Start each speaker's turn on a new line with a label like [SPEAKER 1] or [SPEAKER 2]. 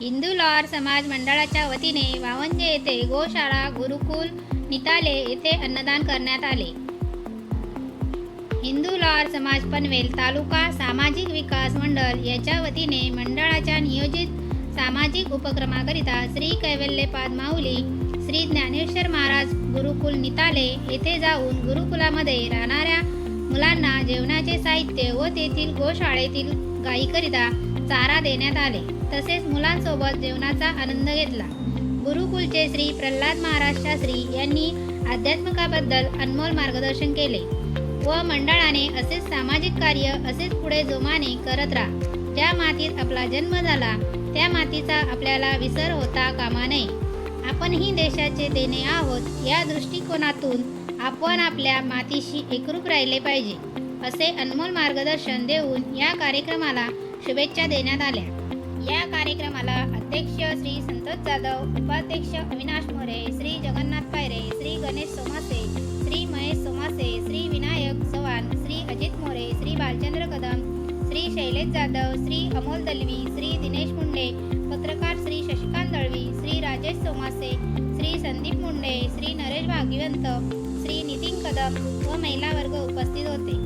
[SPEAKER 1] हिंदू लॉर समाज मंडळाच्या वतीने वावंजे येथे गोशाळा गुरुकुल निताले येथे अन्नदान करण्यात आले. हिंदू लॉर समाज पनवेल तालुका सामाजिक विकास मंडळ याच्या वतीने मंडळाच्या नियोजित सामाजिक उपक्रमाकरिता श्री कैवल्यपाद माऊली श्री ज्ञानेश्वर महाराज गुरुकुल निताले येथे जाऊन गुरुकुलामध्ये राहणाऱ्या मुलांना साहित्य व तेथील गोशाळेतील गायीकरिता चारा देण्यात आले. तसेच मुलांसोबत जेवणाचा आनंद घेतला. गुरुकुलचे श्री प्रल्हाद महाराज शास्त्री यांनी अध्यात्मकाबद्दल अनमोल मार्गदर्शन केले व मंडळाने असेच सामाजिक कार्य असेच पुढे जोमाने करत राहा. ज्या मातीत आपला जन्म झाला त्या मातीचा आपल्याला विसर होता कामा नये. आपणही देशाचे देणे आहोत या दृष्टिकोनातून आपण आपल्या मातीशी एकरूप राहिले पाहिजे. असे अनमोल मार्गदर्शन देऊन या कार्यक्रमाला शुभेच्छा देण्यात आल्या. या कार्यक्रमाला अध्यक्ष श्री संतोष जाधव उपाध्यक्ष अविनाश मोरे श्री जगन्नाथ पायरे श्री गणेश सोमासे श्री महेश सोमासे श्री विनायक चव्हाण श्री अजित मोरे श्री बालचंद्र कदम श्री शैलेश जाधव श्री अमोल दलवी श्री दिनेश मुंडे पत्रकार श्री शशिकांत दळवी श्री राजेश सोमासे श्री संदीप मुंडे श्री नरेश भाग्यवंत श्री नितीन कदम व महिला वर्ग उपस्थित होते.